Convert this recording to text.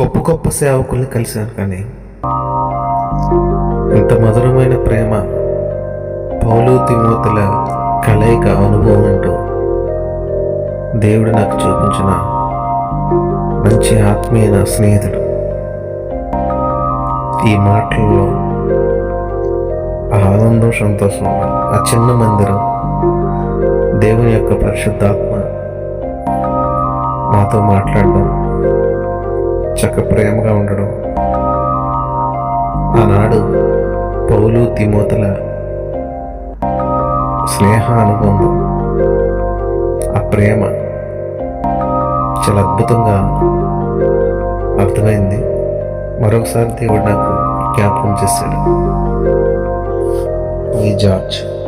గొప్ప గొప్ప సేవకుల్ని కలిశాను కానీ ఇంత మధురమైన ప్రేమ పౌలు తిమోతుల కలయిక అనుభవం అంటూ దేవుడు నాకు చూపించిన మంచి ఆత్మీయ నా స్నేహితుడు. ఈ మాటల్లో ఆ ఆనందం సంతోషం ఆ చిన్న మందిరం దేవుని యొక్క పరిశుద్ధాత్మ మాతో మాట్లాడడం చక్క ప్రేమగా ఉండడం. ఆనాడు పౌలు తిమోతల స్నేహ అనుబంధం ఆ ప్రేమ చాలా అద్భుతంగా అర్థమైంది. మరొకసారి దేవుడు నాకు జ్ఞాపకం చేశాడు ఈ జార్జ్.